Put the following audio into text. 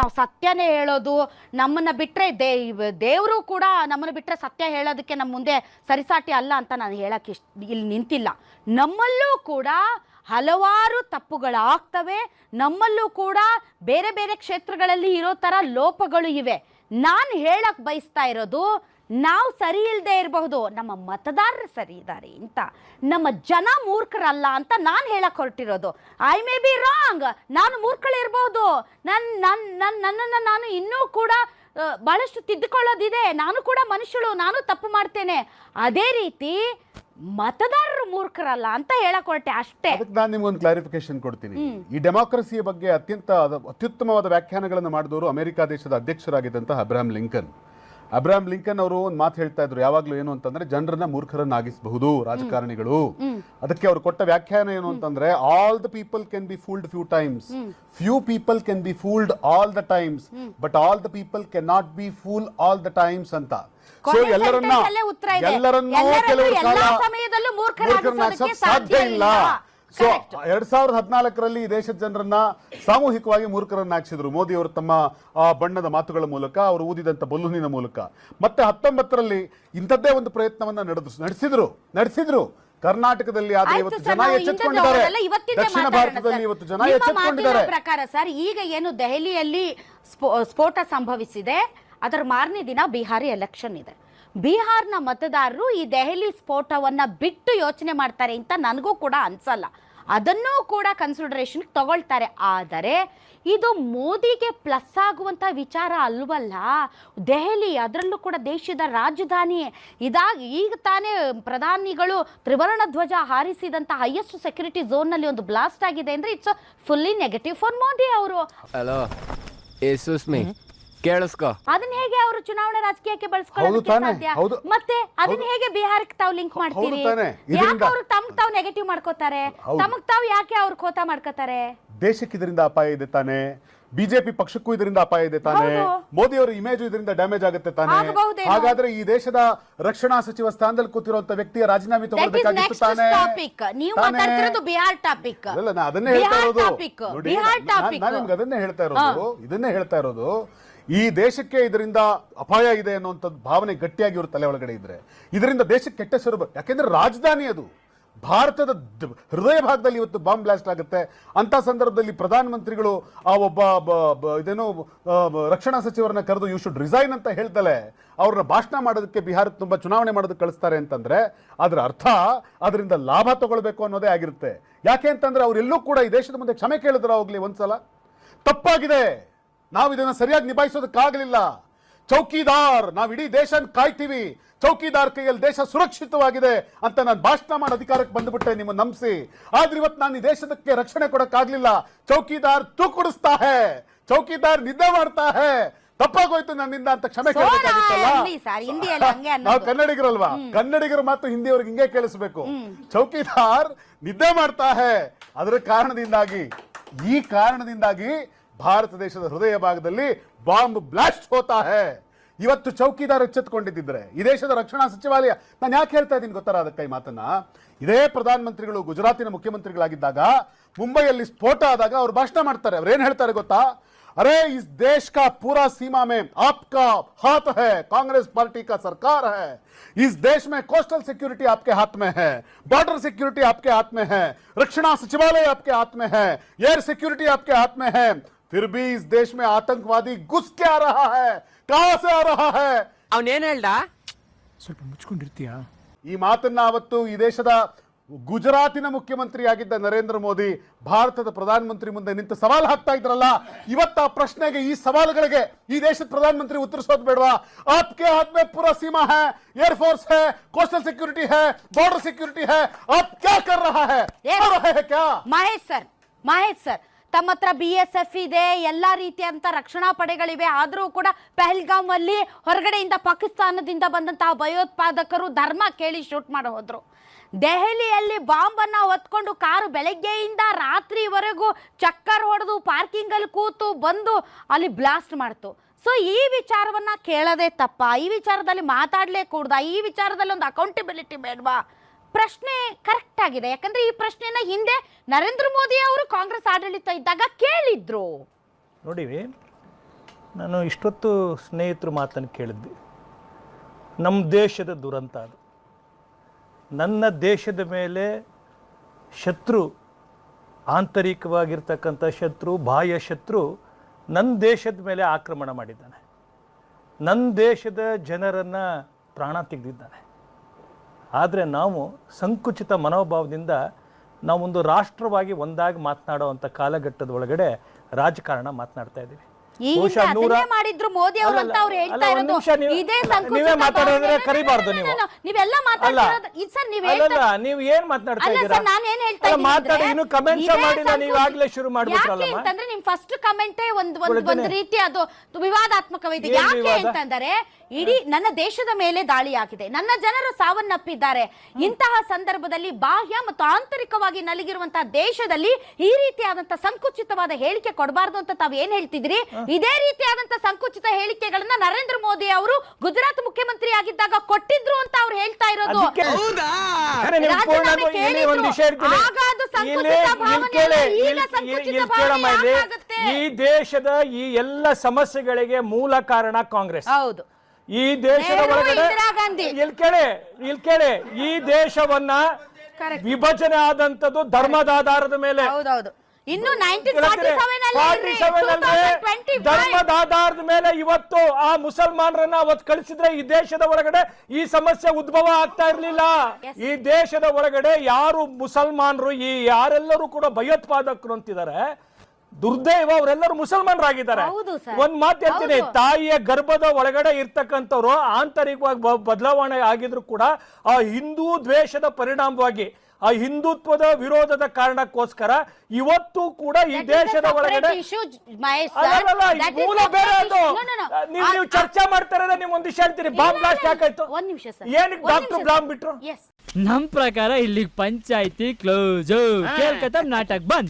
ನಾವು ಸತ್ಯನೇ ಹೇಳೋದು ನಮ್ಮನ್ನ ಬಿಟ್ರೆ ದೇ, ದೇವರು ಕೂಡ ನಮ್ಮನ್ನ ಬಿಟ್ರೆ ಸತ್ಯ ಹೇಳೋದಕ್ಕೆ ನಮ್ಮ ಮುಂದೆ ಸರಿಸಾಟಿ ಅಲ್ಲ ಅಂತ ನಾನು ಹೇಳಕ್ಕೆ ಇಷ್ಟ, ಇಲ್ಲಿ ನಿಂತಿಲ್ಲ. ನಮ್ಮಲ್ಲೂ ಕೂಡ ಹಲವಾರು ತಪ್ಪುಗಳಾಗ್ತವೆ. ನಮ್ಮಲ್ಲೂ ಕೂಡ ಬೇರೆ ಬೇರೆ ಕ್ಷೇತ್ರಗಳಲ್ಲಿ ಇರೋ ಥರ ಲೋಪಗಳು ಇವೆ. ನಾನು ಹೇಳಕ್ಕೆ ಬಯಸ್ತಾ ಇರೋದು ನಾವು ಸರಿ ಇಲ್ಲದೆ ಇರಬಹುದು ನಮ್ಮ ಮತದಾರರು ಸರಿ ಇದ್ದಾರೆ ಅಂತ ನಮ್ಮ ಜನ ಮೂರ್ಖರಲ್ಲ ಅಂತ ನಾನು ಹೇಳಕ್ ಹೊರಟಿರೋದು. ಐ ಮೇ ಬಿ ರಾಂಗ್ ನಾನು ಮೂರ್ಖಳಿರ್ಬೋದು. ನನ್ನ ನನ್ನ ನನ್ನ ನನ್ನನ್ನು ನಾನು ಇನ್ನೂ ಕೂಡ ಭಾಳಷ್ಟು ಬಹಳಷ್ಟು ತಿದ್ದುಕೊಳ್ಳೋದಿದೆ. ನಾನು ಕೂಡ ಮನುಷ್ಯಳು ನಾನು ತಪ್ಪು ಮಾಡ್ತೇನೆ. ಅದೇ ರೀತಿ ಮತದಾರರು ಮೂರ್ಖರಲ್ಲ ಅಂತ ಹೇಳಕ್ ಹೊರಟೆ ಅಷ್ಟೇ. ಅದಕ್ಕೆ ನಾನು ನಿಮ್ಗೊಂದು ಕ್ಲಾರಿಫಿಕೇಶನ್ ಕೊಡ್ತೀನಿ. ಈ ಡೆಮಾಕ್ರಸಿಯ ಬಗ್ಗೆ ಅತ್ಯಂತ ಅತ್ಯುತ್ತಮವಾದ ವ್ಯಾಖ್ಯಾನಗಳನ್ನು ಮಾಡಿದವರು ಅಮೆರಿಕ ದೇಶದ ಅಧ್ಯಕ್ಷರಾಗಿದ್ದಂತಹ ಅಬ್ರಾಹಂ ಲಿಂಕನ್. ಅಬ್ರಾಹಂ ಲಿಂಕನ್ ಅವರು ಒಂದು ಮಾತು ಹೇಳ್ತಾ ಇದ್ರು. ಯಾವಾಗಲೂ ಏನು ಅಂತಂದ್ರೆ ಜನರನ್ನ ಮೂರ್ಖರನ್ನಾಗಿಸಬಹುದು ರಾಜಕಾರಣಿಗಳು. ಅದಕ್ಕೆ ಅವರು ಕೊಟ್ಟ ವ್ಯಾಖ್ಯಾನ ಏನು ಅಂತಂದ್ರೆ all the people can be fooled few times few people can be fooled all the times but all the people can not be fool all the times ಅಂತ. ಸೊ ಎಲ್ಲರನ್ನ ಎಲ್ಲರನ್ನೂ ಕೆಲವರು ಕಾಲ ಸಾಧ್ಯ ಇಲ್ಲ. ಸೊ. ಎರಡ್ ಸಾವಿರದ ಹದಿನಾಲ್ಕರಲ್ಲಿ ಈ ದೇಶದ ಜನರನ್ನ ಸಾಮೂಹಿಕವಾಗಿ ಮೂರ್ಖರನ್ನಾಗಿಸಿದ್ರು ಮೋದಿ ಅವರು ತಮ್ಮ ಬಣ್ಣದ ಮಾತುಗಳ ಮೂಲಕ ಅವರು ಊದಿದಂತ ಬಲೂನಿನ ಮೂಲಕ. ಮತ್ತೆ ಹತ್ತೊಂಬತ್ತರಲ್ಲಿ ಇಂಥದ್ದೇ ಒಂದು ಪ್ರಯತ್ನವನ್ನ ನಡೆದು ನಡೆಸಿದ್ರು ನಡೆಸಿದ್ರು. ಕರ್ನಾಟಕದಲ್ಲಿ ಆದ್ರೆ ಇವತ್ತು ಜನ ಎಚ್ಚೆತ್ಕೊಂಡಿದ್ದಾರೆ. ದಕ್ಷಿಣ ಭಾರತದಲ್ಲಿ ಇವತ್ತು ಜನ ಎಚ್ಚೆತ್ಕೊಂಡಿದ್ದಾರೆ. ಪ್ರಕಾರ ಸರ್ ಈಗ ಏನು ದೆಹಲಿಯಲ್ಲಿ ಸ್ಫೋ- ಸ್ಫೋಟ ಸಂಭವಿಸಿದೆ. ಅದರ ಮಾರನೇ ದಿನ ಬಿಹಾರಿ ಎಲೆಕ್ಷನ್ ಇದೆ. ಬಿಹಾರ್ನ ಮತದಾರರು ಈ ದೆಹಲಿ ಸ್ಫೋಟವನ್ನು ಬಿಟ್ಟು ಯೋಚನೆ ಮಾಡ್ತಾರೆ ಅಂತ ನನಗೂ ಕೂಡ ಅನ್ಸಲ್ಲ. ಅದನ್ನೂ ಕೂಡ ಕನ್ಸಿಡರೇಷನ್ ತಗೊಳ್ತಾರೆ. ಆದರೆ ಇದು ಮೋದಿಗೆ ಪ್ಲಸ್ ಆಗುವಂಥ ವಿಚಾರ ಅಲ್ವಲ್ಲ? ದೆಹಲಿ ಅದರಲ್ಲೂ ಕೂಡ ದೇಶದ ರಾಜಧಾನಿ ಇದಾಗಿ ಈಗ ತಾನೇ ಪ್ರಧಾನಿಗಳು ತ್ರಿವರ್ಣ ಧ್ವಜ ಹಾರಿಸಿದಂಥ ಹೈಯೆಸ್ಟ್ ಸೆಕ್ಯೂರಿಟಿ ಝೋನ್ನಲ್ಲಿ ಒಂದು ಬ್ಲಾಸ್ಟ್ ಆಗಿದೆ ಅಂದರೆ it's fully negative for Modi ಅವರು. ಕೇಳಿಸ್ಕೊ. ಅದನ್ನ ಹೇಗೆ ಅವರು ಚುನಾವಣೆ ರಾಜಕೀಯಕ್ಕೆ ಬಳಸ್ಕೊಳ್ಳೋದಕ್ಕೆ ತಾನೇ, ಸಾಧ್ಯ? ಹೌದು. ಮತ್ತೆ ಅದನ್ನ ಹೇಗೆ ಬಿಹಾರಕ್ಕೆ ತಾವು ಲಿಂಕ್ ಮಾಡ್ತೀರಿ? ತಾನೇ, ಯಾಕೆ ಇದರಿಂದ- ಅವರು ತಮ್ ತಾವು ನೆಗೆಟಿವ್ ಮಾಡ್ಕೋತಾರೆ? ಹೌದು. ತಮಗ್ ತಾವು ಯಾಕೆ ಅವ್ರು ಖೋತ ಮಾಡ್ಕೋತಾರೆ? ದೇಶಕ್ಕೆ ಇದರಿಂದ ಅಪಾಯ ಇದೆ ತಾನೆ ಬಿಜೆಪಿ ಪಕ್ಷಕ್ಕೂ ಇದರಿಂದ ಅಪಾಯ ಇದೆ ತಾನೆ ಹೌದು. ಮೋದಿ ಅವರ ಇಮೇಜ್ ಇದರಿಂದ ಡ್ಯಾಮೇಜ್ ಆಗುತ್ತೆ ತಾನೆ. ಆಗಬಹುದೇನೋ. ಹಾಗಾದ್ರೆ ಈ ದೇಶದ ರಕ್ಷಣಾ ಸಚಿವ ಸ್ಥಾನದಲ್ಲಿ ಕೂತಿರುವಂತ ವ್ಯಕ್ತಿಯ ರಾಜೀನಾಮೆ ದಟ್ ಇಸ್ ತಗೊಳ್ಬೇಕಾಗಿತ್ತು ನೆಕ್ಸ್ಟ್ ತಾನೆ? ಟಾಪಿಕ್ ನೀವು ತಾನೇ? ಮಾತಾಡ್ತಿರೋದು ಬಿಹಾರ್ ಟಾಪಿಕ್ ಅಲ್ಲ ನಾ ಅದನ್ನೇ ಹೇಳ್ತಾ ಬಿಹಾರ್ ಇರೋದು. ಟಾಪಿಕ್ ನೋಡಿ, ಬಿಹಾರ್ ಟಾಪಿಕ್ ನಾನು ನಿಮ್ಗೆ ಅದನ್ನೇ ಹೇಳ್ತಾ ಇರೋದು. ಇದನ್ನೇ ಹೇಳ್ತಾ ಇರೋದು. ಈ ದೇಶಕ್ಕೆ ಇದರಿಂದ ಅಪಾಯ ಇದೆ ಅನ್ನುವಂಥದ್ದು ಭಾವನೆ ಗಟ್ಟಿಯಾಗಿ ಇವ್ರ ತಲೆ ಒಳಗಡೆ ಇದ್ರೆ. ಇದರಿಂದ ದೇಶಕ್ಕೆ ಕೆಟ್ಟ ಬ- ಯಾಕೆಂದ್ರೆ ರಾಜಧಾನಿ ಅದು. ಭಾರತದ ಹೃದಯ ಭಾಗದಲ್ಲಿ ಇವತ್ತು ಬಾಂಬ್ ಬ್ಲಾಸ್ಟ್ ಆಗುತ್ತೆ. ಅಂತ ಸಂದರ್ಭದಲ್ಲಿ ಪ್ರಧಾನಮಂತ್ರಿಗಳು ಆ ಒಬ್ಬ ಇದೇನೋ ರಕ್ಷಣಾ ಸಚಿವರನ್ನ ಕರೆದು ಯು ಶುಡ್ ರಿಸೈನ್ ಅಂತ ಹೇಳ್ತಲೆ ಅವ್ರನ್ನ ಭಾಷಣ ಮಾಡೋದಕ್ಕೆ ಬಿಹಾರಕ್ಕೆ ತುಂಬಾ ಚುನಾವಣೆ ಮಾಡೋದಕ್ಕೆ ಕಳಿಸ್ತಾರೆ ಅಂತಂದ್ರೆ, ಅದರ ಅರ್ಥ ಅದರಿಂದ ಲಾಭ ತಗೊಳ್ಬೇಕು ಅನ್ನೋದೇ ಆಗಿರುತ್ತೆ. ಯಾಕೆ ಅಂತಂದ್ರೆ ಅವರೆಲ್ಲೂ ಕೂಡ ಈ ದೇಶದ ಮುಂದೆ ಕ್ಷಮೆ ಕೇಳಿದ್ರು ಹೋಗ್ಲಿ ಒಂದ್ಸಲ. ತಪ್ಪಾಗಿದೆ. ನಾವು ಇದನ್ನ ಸರಿಯಾಗಿ ನಿಭಾಯಿಸೋದಕ್ಕಾಗಲಿಲ್ಲ ಚೌಕಿದಾರ್ ನಾವು ಇಡೀ ದೇಶ ಕಾಯ್ತೀವಿ. ಚೌಕಿದಾರ್ ಕೈಯಲ್ಲಿ ದೇಶ ಸುರಕ್ಷಿತವಾಗಿದೆ ಅಂತ ನಾನು ಭಾಷಣ ಮಾಡೋ ಅಧಿಕಾರಕ್ಕೆ ಬಂದ್ಬಿಟ್ಟೆ ನಿಮ್ಮ ನಂಬಿಸಿ. ಆದ್ರೆ ಇವತ್ತು ನಾನು ಈ ದೇಶದಕ್ಕೆ ರಕ್ಷಣೆ ಕೊಡಕ್ಕಾಗ್ಲಿಲ್ಲ ಚೌಕಿದಾರ್ ತೂಕುಡಿಸ್ತಾ ಹೇ ಚೌಕಿದಾರ್ ನಿದ್ದೆ ಮಾಡ್ತಾ ಹೇ ತಪ್ಪಾಗೋಯ್ತು ನನ್ನಿಂದ ಅಂತ ಕ್ಷಮೆ. ನಾವು ಕನ್ನಡಿಗರಲ್ವಾ? ಕನ್ನಡಿಗರು ಮಾತು ಹಿಂದಿಯವ್ರಿಗೆ ಹಿಂಗೆ ಕೇಳಿಸ್ಬೇಕು. ಚೌಕಿದಾರ್ ನಿದ್ದೆ ಮಾಡ್ತಾ ಹೇ ಅದರ ಕಾರಣದಿಂದಾಗಿ ಈ ಕಾರಣದಿಂದಾಗಿ ಭಾರತ ದೇಶದ ಹೃದಯ ಭಾಗದಲ್ಲಿ ಬಾಂಬ್ ಬ್ಲಾಸ್ಟ್ ಹೋತಾ ಹೇ. ಇವತ್ತು ಚೌಕಿದಾರ್ ಎಚ್ಚೆತ್ಕೊಂಡಿದ್ದಿದ್ರೆ, ಈ ದೇಶದ ರಕ್ಷಣಾ ಸಚಿವಾಲಯ, ನಾನು ಯಾಕೆ ಹೇಳ್ತಾ ಇದ್ದೀನಿ ಗೊತ್ತಾರ ಅದಕ್ಕೆ ಈ ಮಾತನ್ನ? ಇದೇ ಪ್ರಧಾನಮಂತ್ರಿಗಳು ಗುಜರಾತಿನ ಮುಖ್ಯಮಂತ್ರಿಗಳಾಗಿದ್ದಾಗ, ಮುಂಬೈಯಲ್ಲಿ ಸ್ಫೋಟ ಆದಾಗ ಅವರು ಭಾಷಣ ಮಾಡ್ತಾರೆ. ಅವ್ರು ಏನು ಹೇಳ್ತಾರೆ ಗೊತ್ತಾ? ಅರೆ, ಇಸ್ ದೇಶ ಕಾ ಪೂರಾ ಸೀಮಾ ಮೇ ಆಪ್ಕಾ ಹಾತ್ ಹೈ, ಕಾಂಗ್ರೆಸ್ ಪಾರ್ಟಿ ಕಾ ಸರ್ಕಾರ ಹೇ. ಇಸ್ ದೇಶ ಮೇ ಕೋಸ್ಟಲ್ ಸೆಕ್ಯೂರಿಟಿ ಆಪ್ಕೆ ಹಾತ್ ಮೇ ಹೇ, ಬಾರ್ಡರ್ ಸೆಕ್ಯೂರಿಟಿ ಆಪ್ಕೆ ಹಾತ್ ಮೇ ಹೇ, ರಕ್ಷಣಾ ಸಚಿವಾಲಯ ಆಪ್ಕೆ ಹಾತ್ ಮೇ ಹೈ, ಏರ್ ಸೆಕ್ಯೂರಿಟಿ ಆಪ್ಕೆ ಹಾತ್ ಮೇ ಹೇ. फिर भी इस देश में आतंकवादी घुस के आ रहा है कहां से आ रहा है ಅವನೇನ್ ಹೇಳ್ದ ಸ್ವಲ್ಪ ಮುಚ್ಕೊಂಡಿರ್ತೀಯಾ ಈ ಮಾತನ್ನ ಅವತ್ತು ಈ ದೇಶದ ಗುಜರಾತಿನ ಮುಖ್ಯಮಂತ್ರಿಯಾಗಿದ್ದ ನರೇಂದ್ರ ಮೋದಿ ಭಾರತದ ಪ್ರಧಾನಮಂತ್ರಿ ಮುಂದೆ ನಿಂತು ಸವಾಲು ಹಾಕ್ತಾ ಇದ್ರಲ್ಲ ಇವತ್ತು ಆ ಪ್ರಶ್ನೆಗೆ ಈ ಸವಾಲುಗಳಿಗೆ ಈ ದೇಶದ ಪ್ರಧಾನಮಂತ್ರಿ ಉತ್ತರಿಸೋದು ಬೇಡವಾ ಆಪ್ಕೆ ಹಾತ್ ಮೇ ಪೂರಾ ಸೀಮಾ है एयर फोर्स है कोस्टल सिक्योरिटी है बॉर्डर सिक्योरिटी है आप क्या कर रहा है Yes. कर रहे हैं क्या ಮಹೇಶ್ ಸರ್ ಮಹೇಶ್ ಸರ್ ತಮ್ಮ ಹತ್ರ ಬಿ ಎಸ್ ಎಫ್ ಇದೆ, ಎಲ್ಲ ರೀತಿಯಂತ ರಕ್ಷಣಾ ಪಡೆಗಳಿವೆ. ಆದರೂ ಕೂಡ ಪೆಹಲ್ಗಾಮ್ ಅಲ್ಲಿ ಹೊರಗಡೆಯಿಂದ ಪಾಕಿಸ್ತಾನದಿಂದ ಬಂದಂತಹ ಭಯೋತ್ಪಾದಕರು ಧರ್ಮ ಕೇಳಿ ಶೂಟ್ ಮಾಡಿ ಹೋದರು. ದೆಹಲಿಯಲ್ಲಿ ಬಾಂಬನ್ನು ಹೊತ್ಕೊಂಡು ಕಾರು ಬೆಳಗ್ಗೆಯಿಂದ ರಾತ್ರಿವರೆಗೂ ಚಕ್ಕರ್ ಹೊಡೆದು ಪಾರ್ಕಿಂಗಲ್ಲಿ ಕೂತು ಬಂದು ಅಲ್ಲಿ ಬ್ಲಾಸ್ಟ್ ಮಾಡ್ತು. ಸೊ ಈ ವಿಚಾರವನ್ನ ಕೇಳೋದೇ ತಪ್ಪ. ಈ ವಿಚಾರದಲ್ಲಿ ಮಾತಾಡಲೇ ಕೂಡ್ದ ಈ ವಿಚಾರದಲ್ಲಿ ಒಂದು ಅಕೌಂಟಬಿಲಿಟಿ ಬೇಡವಾ? ಪ್ರಶ್ನೆ ಕರೆಕ್ಟ್ ಆಗಿದೆ. ಯಾಕಂದ್ರೆ ಈ ಪ್ರಶ್ನೆನ ಹಿಂದೆ ನರೇಂದ್ರ ಮೋದಿ ಅವರು ಕಾಂಗ್ರೆಸ್ ಆಡಳಿತ ಇದ್ದಾಗ ಕೇಳಿದ್ರು. ನೋಡಿ, ನಾನು ಇಷ್ಟೊತ್ತು ಸ್ನೇಹಿತರು ಮಾತನ್ನು ಕೇಳಿದ್ವಿ ನಮ್ಮ ದೇಶದ ದುರಂತ ಅದು. ನನ್ನ ದೇಶದ ಮೇಲೆ ಶತ್ರು, ಆಂತರಿಕವಾಗಿರ್ತಕ್ಕಂಥ ಶತ್ರು, ಬಾಹ್ಯ ಶತ್ರು ನನ್ನ ದೇಶದ ಮೇಲೆ ಆಕ್ರಮಣ ಮಾಡಿದ್ದಾನೆ. ನನ್ನ ದೇಶದ ಜನರನ್ನು ಪ್ರಾಣ ತೆಗೆದಿದ್ದಾನೆ. ಆದರೆ ನಾವು ಸಂಕುಚಿತ ಮನೋಭಾವದಿಂದ ನಾವೊಂದು ರಾಷ್ಟ್ರವಾಗಿ ಒಂದಾಗಿ ಮಾತನಾಡುವಂಥ ಕಾಲಘಟ್ಟದ ಒಳಗಡೆ ರಾಜಕಾರಣ ಮಾತನಾಡ್ತಾ ಇದ್ದೀವಿ. ಕರಿಬಾರ್ದು ನೀವು. ನೀವ್ ಏನ್ ಇದ್ದೀನಿ ಮಾತಾಡಿ ಅಂದ್ರೆ, ಇನ್ನು ಕಮೆಂಟ್ಸ್ ಇದೇ ಮಾಡಿಲ್ಲ ನೀವು ಆಗ್ಲೇ ಶುರು ಯಾಕೆ ಅಂತಂದ್ರೆ ನಿಮ್ ಫಸ್ಟ್ ಕಮೆಂಟೇ ಒಂದ್ ಒಂದ್ ಒಂದ್ ರೀತಿ ಅದು ವಿವಾದಾತ್ಮಕವಿದೆ ಯಾಕೆ? ಅಂತಂದರೆ ಇಡೀ ನನ್ನ ದೇಶದ ಮೇಲೆ ದಾಳಿಯಾಗಿದೆ. ನನ್ನ ಜನರು ಸಾವನ್ನಪ್ಪಿದ್ದಾರೆ. ಇಂತಹ ಸಂದರ್ಭದಲ್ಲಿ ಬಾಹ್ಯ ಮತ್ತು ಆಂತರಿಕವಾಗಿ ನಲಗಿರುವಂತಹ ದೇಶದಲ್ಲಿ ಈ ರೀತಿಯಾದಂತಹ ಸಂಕುಚಿತವಾದ ಹೇಳಿಕೆ ಕೊಡಬಾರ್ದು ಅಂತ ತಾವು ಏನ್ ಹೇಳ್ತಿದ್ರಿ? ಇದೇ ರೀತಿಯಾದಂತಹ ಸಂಕುಚಿತ ಹೇಳಿಕೆಗಳನ್ನ ನರೇಂದ್ರ ಮೋದಿ ಅವರು ಗುಜರಾತ್ ಮುಖ್ಯಮಂತ್ರಿ ಆಗಿದ್ದಾಗ ಕೊಟ್ಟಿದ್ರು ಅಂತ ಅವ್ರು ಹೇಳ್ತಾ ಇರೋದು. ಆಗ ಅದು ಸಂಕುಚಿತ ಭಾವನೆ ಅಲ್ಲ, ಈಗ ಸಂಕುಚಿತ ಭಾವನೆ ಈ ದೇಶದ ಈ ಎಲ್ಲ ಸಮಸ್ಯೆಗಳಿಗೆ ಮೂಲ ಕಾರಣ ಕಾಂಗ್ರೆಸ್. ಹೌದು. ಈ ದೇಶದ ಒಳಗಡೆ ಇಲ್ಲಿ ಕೇಳಿ ಇಲ್ಲಿ ಕೇಳಿ. ಈ ದೇಶವನ್ನ ವಿಭಜನೆ ಆದಂತದ್ದು ಧರ್ಮದ ಆಧಾರದ ಮೇಲೆ ಇನ್ನು ನೈನ್ಟೀನ್ ಕೇಳ್ತೀರಿ? 47 ಅಲ್ವೇ? ಧರ್ಮದ ಆಧಾರದ ಮೇಲೆ ಇವತ್ತು ಆ ಮುಸಲ್ಮಾನರನ್ನ ಅವತ್ತು ಕಳಿಸಿದ್ರೆ ಈ ದೇಶದ ಒಳಗಡೆ ಈ ಸಮಸ್ಯೆ ಉದ್ಭವ ಆಗ್ತಾ ಇರ್ಲಿಲ್ಲ. ಈ ದೇಶದ ಒಳಗಡೆ ಯಾರು ಮುಸಲ್ಮಾನರು ಈ ಯಾರೆಲ್ಲರೂ ಕೂಡ ಭಯೋತ್ಪಾದಕರು ಅಂತಿದ್ದಾರೆ. ದುರ್ದೈವ ಅವರೆಲ್ಲರೂ ಮುಸಲ್ಮಾನರಾಗಿದ್ದಾರೆ. ಹೌದು ಸರ್. ಒಂದ್ ಮಾತು ಹೇಳ್ತೀನಿ ತಾಯಿಯ ಗರ್ಭದ ಒಳಗಡೆ ಇರ್ತಕ್ಕಂಥವ್ರು ಆಂತರಿಕವಾಗಿ ಬದಲಾವಣೆ ಆಗಿದ್ರು ಕೂಡ ಆ ಹಿಂದೂ ದ್ವೇಷದ ಪರಿಣಾಮವಾಗಿ ಆ ಹಿಂದುತ್ವದ ವಿರೋಧದ ಕಾರಣಕ್ಕೋಸ್ಕರ ಇವತ್ತು ಕೂಡ ಈ ದೇಶದ ಒಳಗಡೆ ಅಲ್ಲಲ್ಲ, ಈ ಮೂಲ ಬೇರೆ ಅದು. ನೀವು ನೀವು ಚರ್ಚೆ ಮಾಡ್ತಾರೆ ನೀವು ಒಂದ್ ವಿಷಯ ಹೇಳ್ತೀರಿ ಬಾಂಬ್ ಬ್ಲಾಸ್ಟ್ ಯಾಕಾಯ್ತು? ಒಂದ್ ನಿಮಿಷ ಸರ್. ಏನಕ್ಕೆ ಡಾಕ್ಟರ್ ಬ್ಲಾಂಬ್ ಬಿಟ್ರು? ಎಸ್ ನಮ್ ಪ್ರಕಾರ ಇಲ್ಲಿ ಪಂಚಾಯತಿ ಕ್ಲೋಸ್ ಕೇಳ್ಕತ್ತ ನಾಟಕ್ ಬಂದ್.